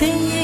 တဲ့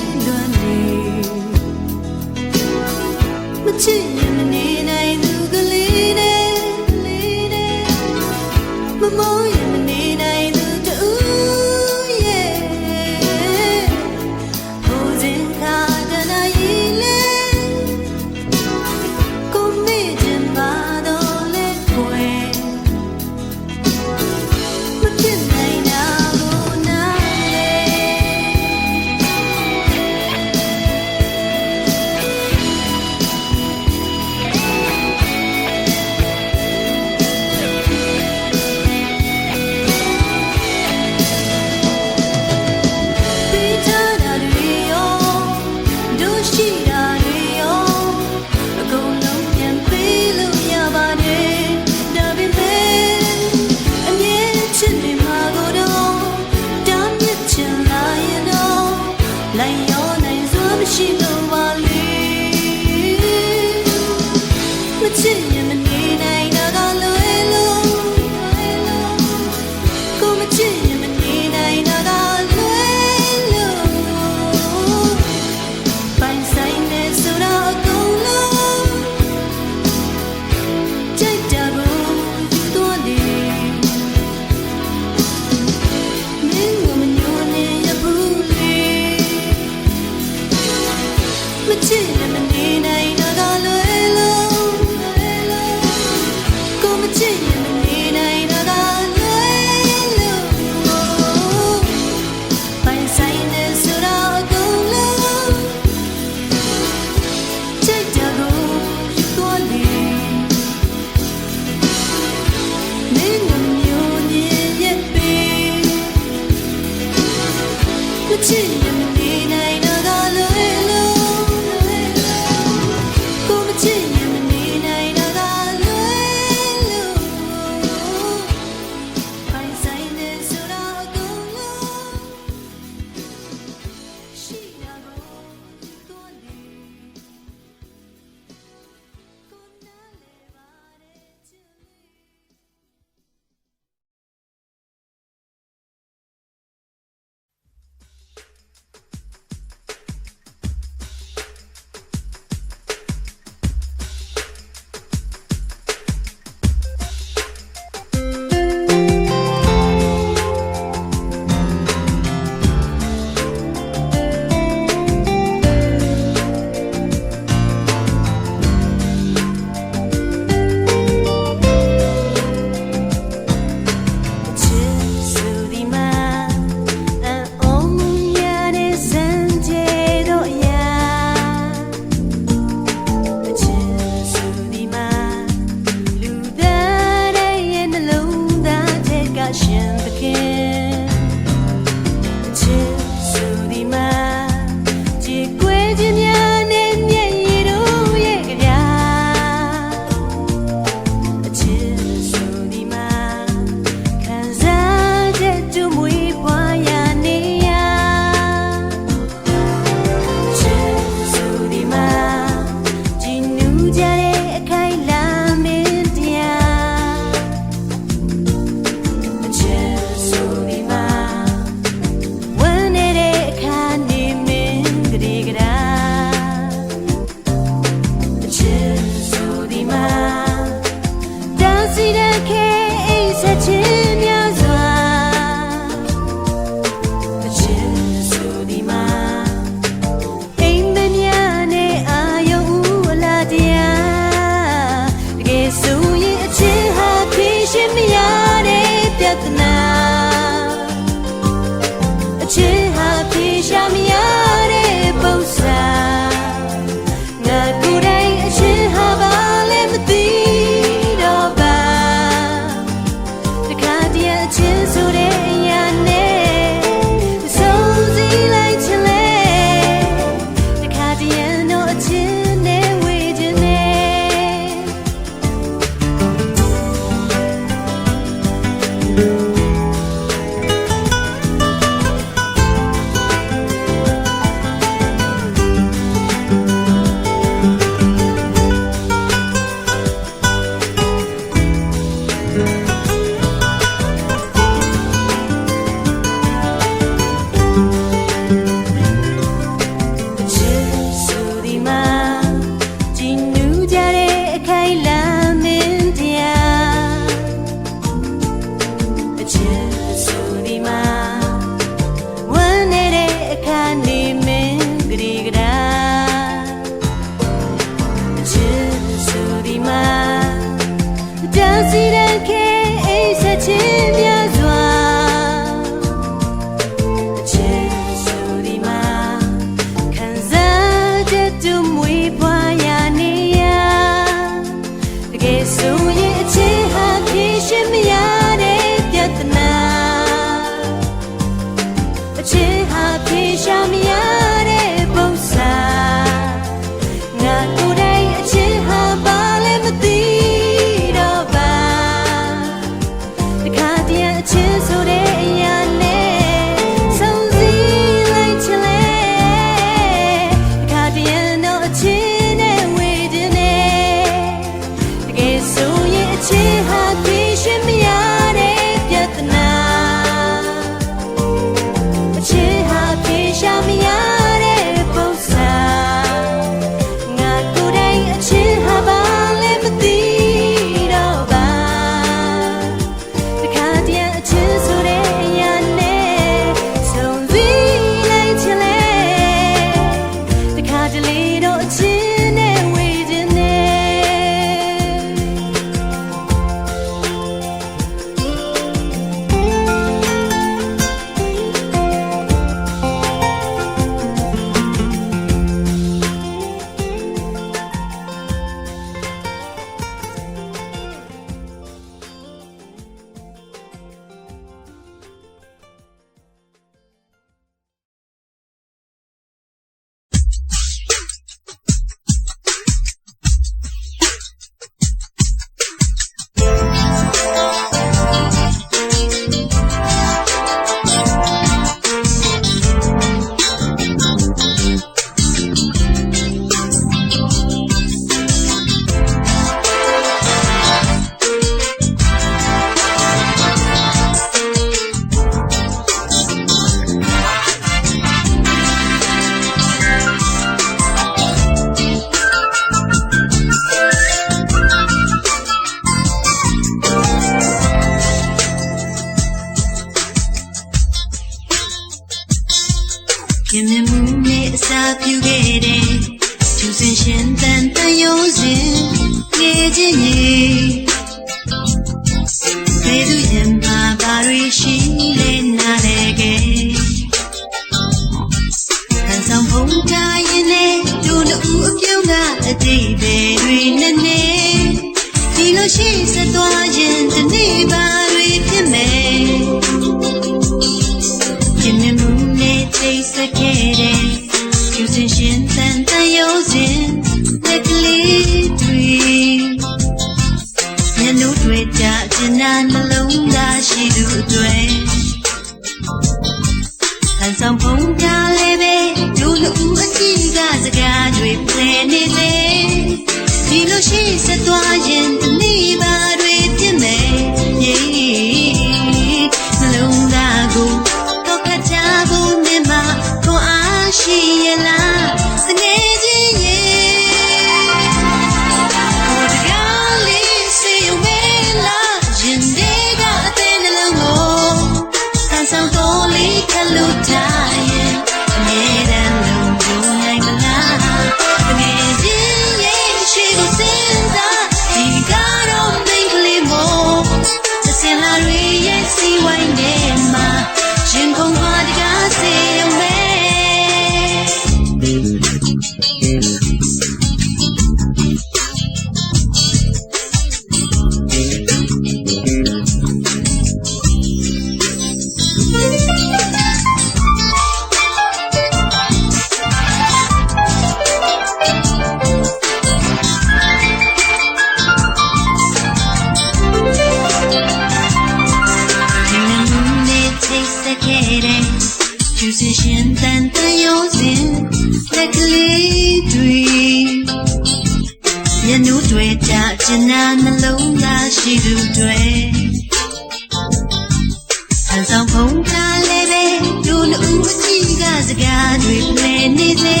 စကားတွေနဲ့နေစေ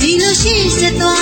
ဒီလိုရှိစေသွား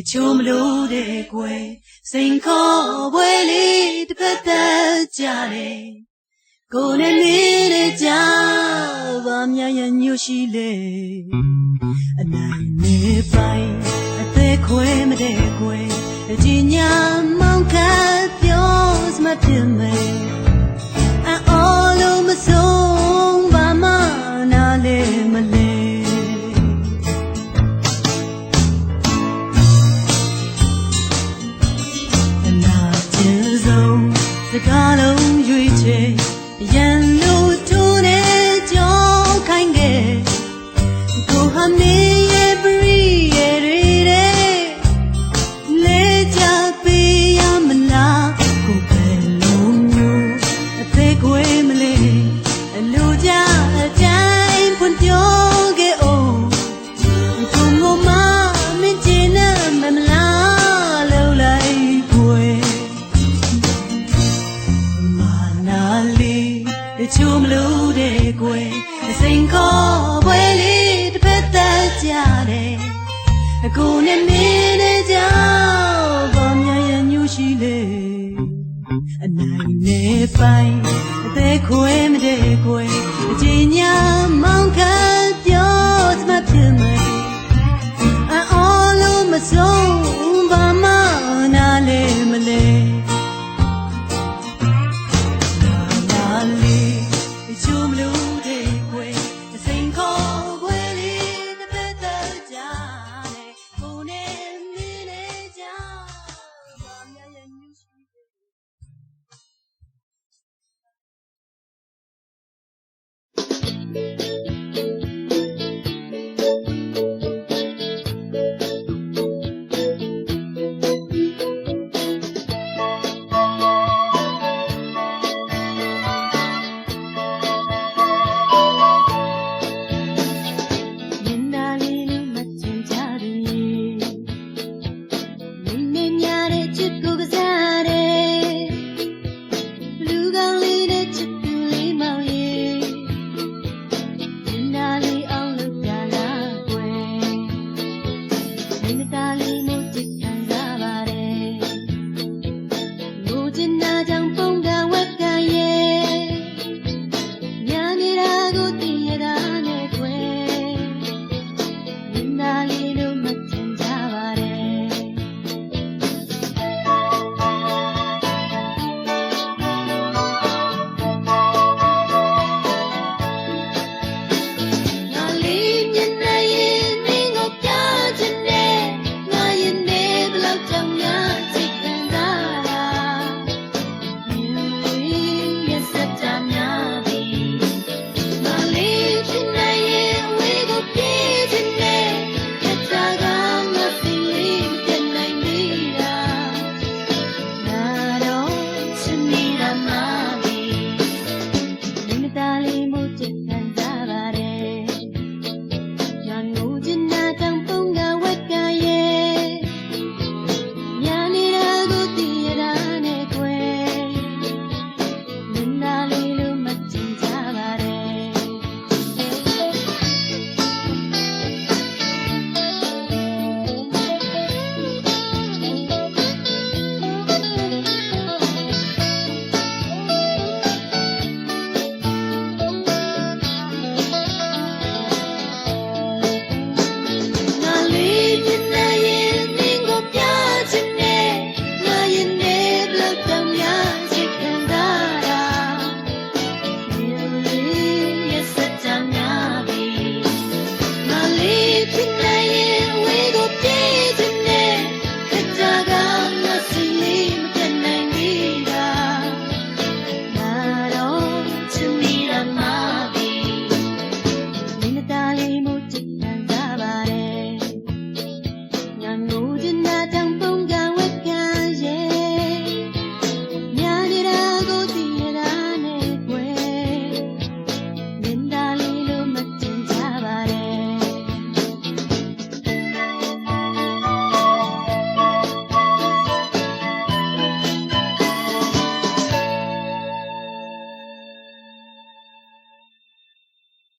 တချို့မလို့တဲ့ကွယ်စိန်ခေါ်ပွဲလေးတစ်ဖက်သက်ကြတယ်ကိုယ်နဲ့နေတဲ့ကြပါမြရညှို့ရှိလေအနိုင်နေပိုင်အသေးခွဲမတဲ့ကွယ်အကြီးညာမောင်ကပြောစမတင်မယ်အော်လုံးမစိုး ကားလုံးရွေချယ်ရန်လို့ထိုးနေကြောင်းခိုင်းခဲ့ကိုဟာနေ ပွဲအစိန်ခေါ်ပွဲလေးတစ်ပတ်သက်ကြတယ်အခုနဲ့မင်းနဲ့ကြောင့်ပေါ်မြရညူရှိလေအနိုင်နဲ့ပိုင်အသေးခွဲမတဲ့ခွဲအချိန်ညမောင်းခံပြောစမဖြစ်မယ်အော်လုံးမဆုံး